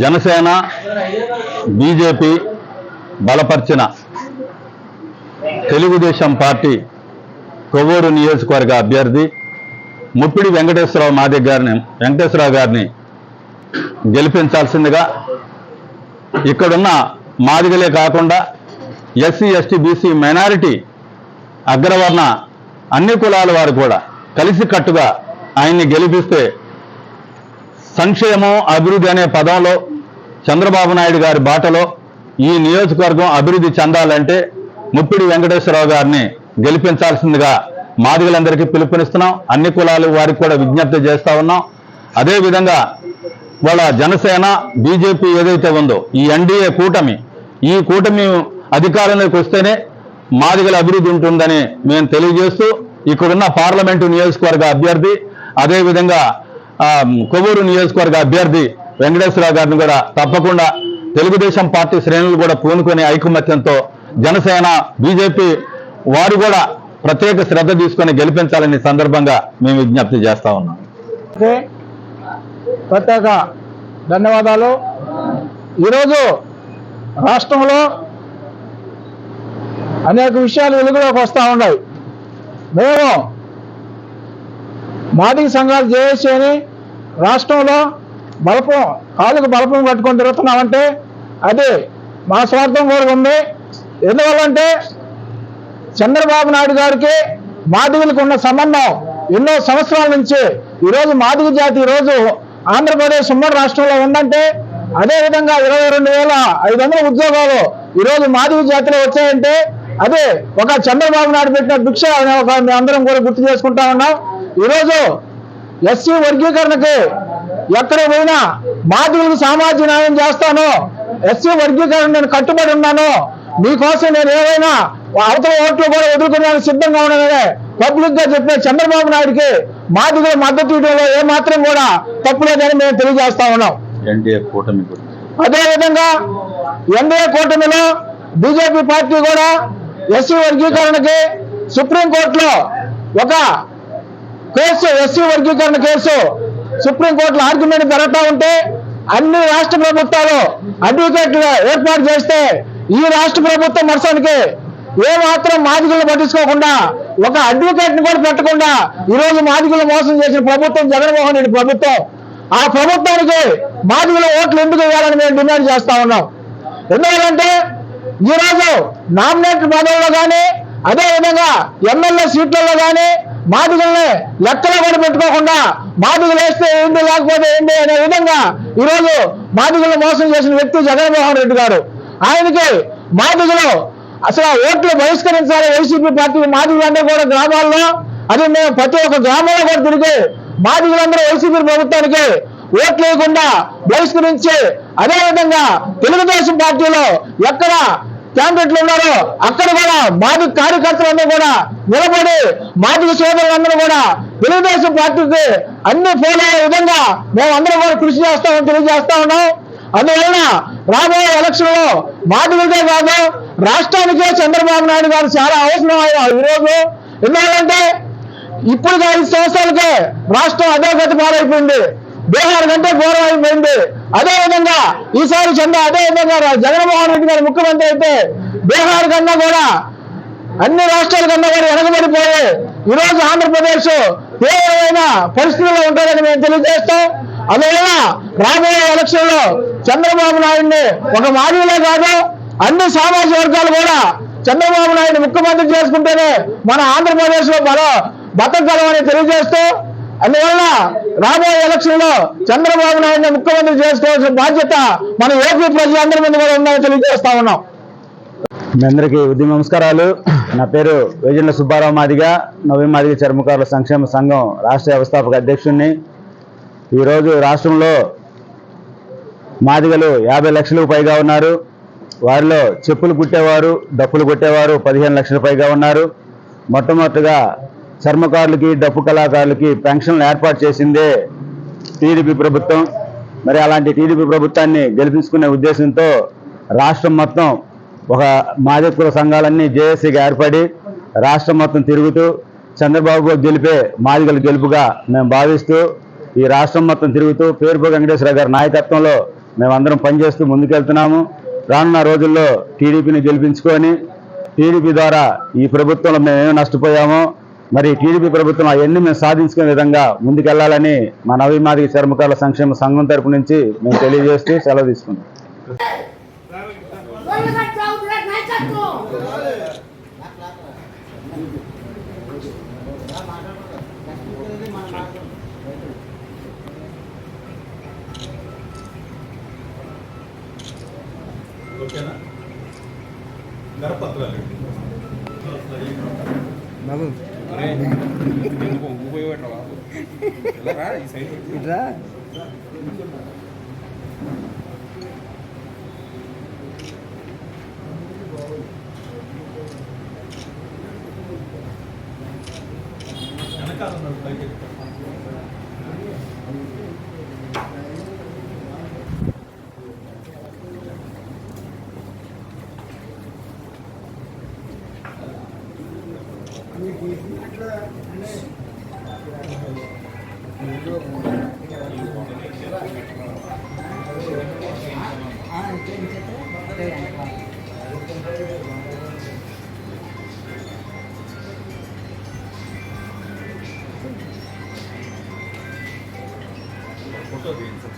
Janasena BJP బలపరిచిన Telugu Desam party Kovvur నియోజకవర్గ అభ్యర్థి ముప్పిడి వెంకటేశ్వరరావు మాదిగ గారిని వెంకటేశ్వరరావు గారిని గెలిపించాల్సిందిగా ఇక్కడున్న మాదిగలే కాకుండా ఎస్సీ ఎస్టీ బీసీ మైనారిటీ అగ్రవర్ణ అన్ని కులాల వారు కూడా కలిసికట్టుగా ఆయన్ని గెలిపిస్తే సంక్షేమం అభివృద్ధి అనే పదంలో చంద్రబాబు నాయుడు గారి బాటలో ఈ నియోజకవర్గం అభివృద్ధి చెందాలంటే ముప్పిడి వెంకటేశ్వరరావు గారిని గెలిపించాల్సిందిగా మాదిగలందరికీ పిలుపునిస్తున్నాం. అన్ని కులాలు వారికి కూడా విజ్ఞప్తి చేస్తూ ఉన్నాం. అదేవిధంగా వాళ్ళ జనసేన బీజేపీ ఏదైతే ఉందో ఈ ఎన్డీఏ కూటమి ఈ కూటమి అధికారంలోకి వస్తేనే మాదిగల అభివృద్ధి ఉంటుందని మేము తెలియజేస్తూ ఇక్కడున్న పార్లమెంటు నియోజకవర్గ అభ్యర్థి అదేవిధంగా కొవ్వూరు నియోజకవర్గ అభ్యర్థి వెంకటేశ్వరరావు గారిని కూడా తప్పకుండా తెలుగుదేశం పార్టీ శ్రేణులు కూడా పూనుకునే ఐకమత్యంతో జనసేన బీజేపీ వారు కూడా ప్రత్యేక శ్రద్ధ తీసుకొని గెలిపించాలని సందర్భంగా మేము విజ్ఞప్తి చేస్తా ఉన్నాం. ఓకే ప్రత్యేక ధన్యవాదాలు. ఈరోజు రాష్ట్రంలో అనేక విషయాలు వెలుగులోకి వస్తూ ఉన్నాయి. మేము మాదిగ సంఘాలు జేఏసీ అని రాష్ట్రంలో బలపం కాళ్ళకు బలపం కట్టుకొని తిరుగుతున్నామంటే అది మా స్వార్థం కూడా ఉంది. ఎందువల్లంటే చంద్రబాబు నాయుడు గారికి మాదిగులకు ఉన్న సంబంధం ఎన్నో సంవత్సరాల నుంచి ఈరోజు మాదిగ జాతి ఈరోజు ఆంధ్రప్రదేశ్ ఉమ్మడి రాష్ట్రంలో ఉందంటే అదేవిధంగా ఇరవై రెండు వేల ఐదు వందల ఉద్యోగాలు ఈరోజు మాదిగ జాతిలో వచ్చాయంటే అదే ఒక చంద్రబాబు నాయుడు పెట్టిన భిక్ష అనే ఒక అందరం కూడా గుర్తు చేసుకుంటా ఉన్నాం. ఈరోజు ఎస్సీ వర్గీకరణకి ఎక్కడ పోయినా మాదిగలకు సామాజిక న్యాయం చేస్తాను. ఎస్సీ వర్గీకరణ నేను కట్టుబడి ఉన్నాను. మీకోసం నేను ఏవైనా అవతల ఓట్లు కూడా ఎదుర్కొనేందుకు సిద్ధంగా ఉన్నానని పబ్లిక్గా చెప్పిన చంద్రబాబు నాయుడికి మాదిగల మద్దతు ఇవ్వడంలో ఏ మాత్రం కూడా తప్పులేదని మేము తెలియజేస్తా ఉన్నాం. ఎన్డీఏ కూటమి గురించి. అదే విధంగా ఎన్డీఏ కూటమిలో బీజేపీ పార్టీ కూడా ఎస్సీ వర్గీకరణకి సుప్రీంకోర్టులో ఒక కేసు ఎస్సీ వర్గీకరణ కేసు. సుప్రీంకోర్టులో ఆర్గ్యుమెంట్ జరుగుతూ ఉంటే అన్ని రాష్ట్ర ప్రభుత్వాలు అడ్వకేట్లు ఏర్పాటు చేస్తే ఈ రాష్ట్ర ప్రభుత్వం మరుసనికి ఏ మాత్రం మాదిగలను పట్టించుకోకుండా ఒక అడ్వకేట్ని కూడా పెట్టకుండా ఈ రోజు మోసం చేసిన ప్రభుత్వం జగన్మోహన్ రెడ్డి ప్రభుత్వం. ఆ ప్రభుత్వానికి మాదిగుల ఓట్లు ఎందుకు ఇవ్వాలని మేము డిమాండ్ చేస్తా ఉన్నాం. ఎందుకంటే ఈ రోజు నామినేట్ పదవుల్లో కానీ అదే విధంగా ఎమ్మెల్యే సీట్లలో కానీ మాదిగల్ని లెక్కలో కూడా పెట్టుకోకుండా మాదిగలు వేస్తే ఏంటి లేకపోతే ఏంటి అనే విధంగా ఈరోజు మాదిగలను మోసం చేసిన వ్యక్తి జగన్మోహన్ రెడ్డి గారు. ఆయనకి మాదిగలు అసలు ఓట్లు బహిష్కరించాలి వైసీపీ పార్టీ మాదిగలందరూ కూడా గ్రామాల్లో అది మేము ప్రతి ఒక్క గ్రామంలో కూడా తిరిగి మాదిగలందరూ వైసీపీ ప్రభుత్వానికి ఓట్లు వేయకుండా బహిష్కరించి అదేవిధంగా తెలుగుదేశం పార్టీలో ఎక్కడ క్యాండిడేట్లు ఉన్నారో అక్కడ కూడా మాజీ కార్యకర్తలందరూ కూడా నిలబడి మాజీ సోదరులందరూ కూడా తెలుగుదేశం పార్టీకి అన్ని ఫోన్ అయ్యే విధంగా మేము అందరం కూడా కృషి చేస్తామని తెలియజేస్తా ఉన్నాం. అందువలన రాబోయే ఎలక్షన్లో మాదిరిగా కాదు రాష్ట్రానికే చంద్రబాబు నాయుడు గారు చాలా అవసరం ఈ రోజు. ఎందుకంటే ఇప్పుడు ఐదు సంవత్సరాలకే రాష్ట్రం అధోగతి పాలైపోయింది బీహార్ కంటే ఘోరం అదే విధంగా ఈసారి చంద్ర అదే విధంగా జగన్మోహన్ రెడ్డి గారు ముఖ్యమంత్రి అయితే బీహార్ కన్నా కూడా అన్ని రాష్ట్రాల కన్నా కూడా వెనకబడిపోయి ఈ రోజు ఆంధ్రప్రదేశ్ తీవ్రమైన పరిస్థితుల్లో ఉంటారని మేము తెలియజేస్తాం. అందువల్ల రాబోయే ఎలక్షన్లో చంద్రబాబు నాయుడిని ఒక మాదిరిలో కాదు అన్ని సామాజిక వర్గాలు కూడా చంద్రబాబు నాయుడు ముఖ్యమంత్రి చేసుకుంటేనే మన ఆంధ్రప్రదేశ్లో బల బతకగలమని తెలియజేస్తూ అందువల్ల రాబోయే ఎలక్షన్లో చంద్రబాబు నాయుడిని ముఖ్యమంత్రి చేసుకోవాల్సిన బాధ్యత మన ఏపీ ప్రజలందరి మీద కూడా ఉందని తెలియజేస్తా ఉన్నాం. మీ అందరికీ ఉద్యమ నమస్కారాలు. నా పేరు వేజెండ్ల సుబ్బారావు మాదిగ. నవీన్ మాదిగ చర్మకారుల సంక్షేమ సంఘం రాష్ట్ర వ్యవస్థాపక అధ్యక్షుడిని ఈరోజు రాష్ట్రంలో మాదిగలు యాభై లక్షలకు పైగా ఉన్నారు. వారిలో చెప్పులు కుట్టేవారు డప్పులు కొట్టేవారు పదిహేను లక్షల పైగా ఉన్నారు. మొట్టమొదటిగా చర్మకారులకి డప్పు కళాకారులకి పెన్షన్లు ఏర్పాటు చేసిందే టీడీపీ ప్రభుత్వం. మరి అలాంటి టీడీపీ ప్రభుత్వాన్ని గెలిపించుకునే ఉద్దేశంతో రాష్ట్రం మొత్తం ఒక మాదికుల సంఘాలన్నీ జేఏసీగా ఏర్పడి రాష్ట్రం మొత్తం తిరుగుతూ చంద్రబాబు గెలిపే మాదిగల గెలుపుగా మేము భావిస్తూ ఈ రాష్ట్రం మొత్తం తిరుగుతూ పేరుపు వెంకటేశ్వర గారి నాయకత్వంలో మేమందరం పనిచేస్తూ ముందుకెళ్తున్నాము. రానున్న రోజుల్లో టీడీపీని గెలిపించుకొని టీడీపీ ద్వారా ఈ ప్రభుత్వంలో మేమేమి నష్టపోయామో మరి టీడీపీ ప్రభుత్వం అవన్నీ మేము సాధించుకునే విధంగా ముందుకెళ్ళాలని మా నవీమాదిక చర్మకారుల సంక్షేమ సంఘం తరపు నుంచి మేము తెలియజేస్తూ సెలవు తీసుకుంటాం నాయకత్వం ఓకేనా గర్భపత్రాలు వెనకాల ఫోటో తీయండి